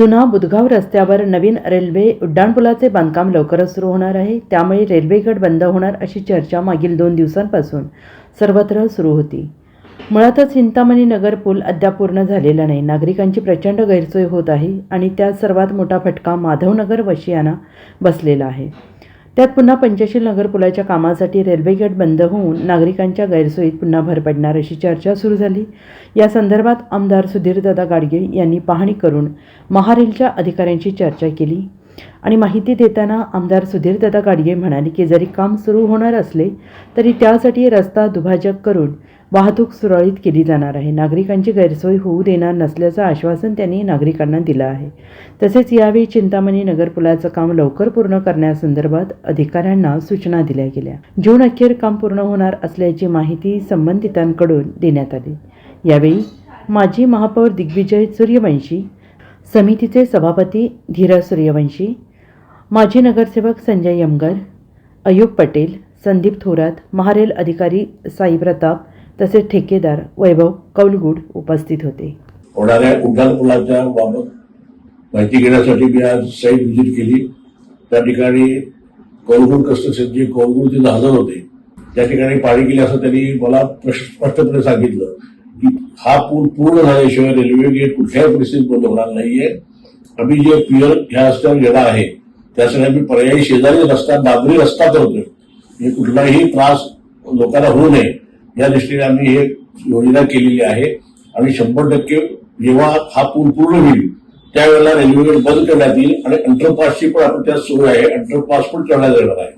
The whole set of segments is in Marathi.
जुना बुधगाव रस्त्यावर नवीन रेल्वे उड्डाणपुलाचे बांधकाम लवकरच सुरू होणार आहे. त्यामुळे रेल्वेगड बंद होणार अशी चर्चा मागील दोन दिवसांपासून सर्वत्र सुरू होती. मुळातच चिंतामणी नगर पूल अद्याप पूर्ण झालेला नाही. नागरिकांची प्रचंड गैरसोय होत आहे आणि त्यात सर्वात मोठा फटका माधवनगर वशियाना बसलेला आहे. त्यात पुन्हा पंचशील नगर पुलाच्या कामासाठी रेल्वेगेट बंद होऊन नागरिकांच्या गैरसोयीत पुन्हा भर पडणार अशी चर्चा सुरू झाली. या संदर्भात आमदार सुधीरदादा गाडगे यांनी पाहणी करून महारेलच्या अधिकाऱ्यांशी चर्चा केली. आणि माहिती देताना आमदार सुधीरदादा गाडगे म्हणाले की जरी काम सुरू होणार असले तरी त्यासाठी रस्ता दुभाजक करून वाहतूक सुरळीत केली जाणार आहे. नागरिकांची गैरसोय होऊ देणार नसल्याचं आश्वासन त्यांनी नागरिकांना दिलं आहे. तसेच यावेळी चिंतामणी नगरपुलाचं काम लवकर पूर्ण करण्यासंदर्भात अधिकाऱ्यांना सूचना दिल्या गेल्या. जून अखेर काम पूर्ण होणार असल्याची माहिती संबंधितांकडून देण्यात आली. यावेळी माजी महापौर दिग्विजय सूर्यवंशी समितीचे सभापती धीरज सूर्यवंशी माजी नगरसेवक संजय यमगर अयूब पटेल संदीप थोरात महारेल अधिकारी साई प्रताप तसेच ठेकेदार वैभव कौलगुड उपस्थित होते. होणाऱ्या उड्डाण पुलाच्या बाबत माहिती घेण्यासाठी मी आज साईट व्हिजिट केली. त्या ठिकाणी कौलगुड कन्स्ट्रक्शनचे कौलगुड तिथं हजर होते. त्या ठिकाणी पाणी केले असं त्यांनी मला स्पष्टपणे सांगितलं. की हा पूल पूर्ण झाल्याशिवाय रेल्वे गेट कुठल्याही परिस्थितीत बंद होणार नाहीये. आम्ही जे पियर ह्या रस्त्यावर गेला आहे त्यासाठी आम्ही पर्यायी शेजारी रस्ता दादरी रस्ता करतोय. म्हणजे कुठलाही त्रास लोकांना होऊ नये. या दृष्टीने आम्ही हे योजना केलेली आहे. आणि शंभर टक्के जेव्हा हा पूल पूर्ण होईल त्यावेळेला रेल्वेगेट बंद करण्यात येईल आणि अंडरपासची पण आपण त्यात सुरू आहे. अंडरपास पण करण्यात येणार आहे.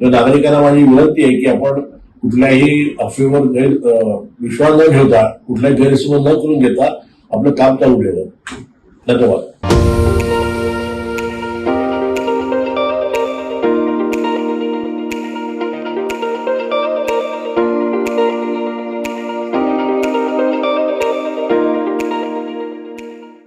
तर नागरिकांना माझी विनंती आहे की आपण कुठल्याही अफवेवर गैर विश्वास न ठेवता कुठल्याही गैरसमज न करून घेता आपलं काम चालू ठेवलं धन्यवाद.